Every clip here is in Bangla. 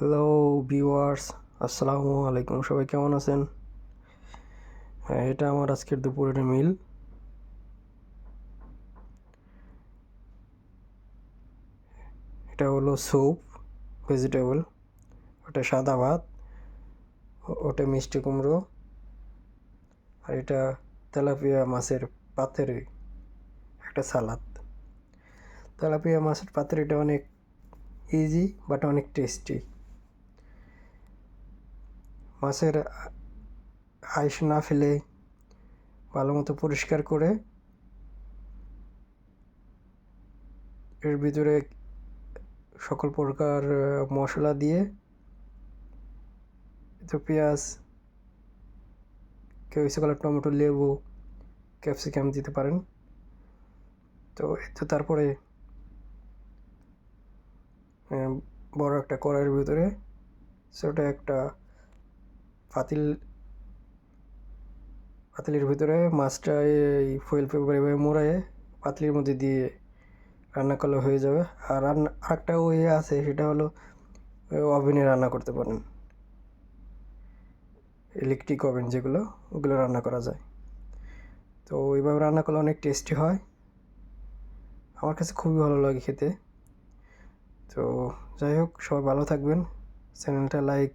হ্যালো ভিউয়ার্স আসসালামু আলাইকুম। সবাই কেমন আছেন? হ্যাঁ এটা আমার আজকের দুপুরের মিল এটা হলো স্যুপ ভেজিটেবল ওটা সাদা ভাত ওটা মিষ্টি কুমড়ো, আর এটা তেলাপিয়া মাছের পাতের একটা সালাদ। তেলাপিয়া মাছের পাতের এটা অনেক ইজি বাট অনেক টেস্টি মাছের আইস না ফেলে ভালো মতো পরিষ্কার করে এর ভিতরে সকল প্রকার মশলা দিয়ে তো পেঁয়াজ, কেউ ইচ্ছে টমেটো, লেবু, ক্যাপসিকাম দিতে পারেন। তো তো তারপরে বড় একটা কড়াইয়ের ভিতরে সেটা একটা পাতিল পাতিলের ভিতরে মাছটা এই ফয়েল পেপার এভাবে মোড়ায়ে পাতিলের মধ্যে দিয়ে রান্না করলে হয়ে যাবে। আর রান্না, আরেকটা ওয়ে আছে, সেটা হলো ওভেনে রান্না করতে পারেন। ইলেকট্রিক ওভেন যেগুলো, ওগুলো রান্না করা যায়। তো এইভাবে রান্না করলে অনেক টেস্টি হয়। আমার কাছে খুবই ভালো লাগে খেতে। তো যাই হোক, সবাই ভালো থাকবেন। চ্যানেলটা লাইক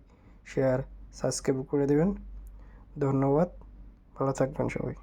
শেয়ার সাবস্ক্রাইব করে দেবেন। ধন্যবাদ। ভালো থাকবেন সবাই।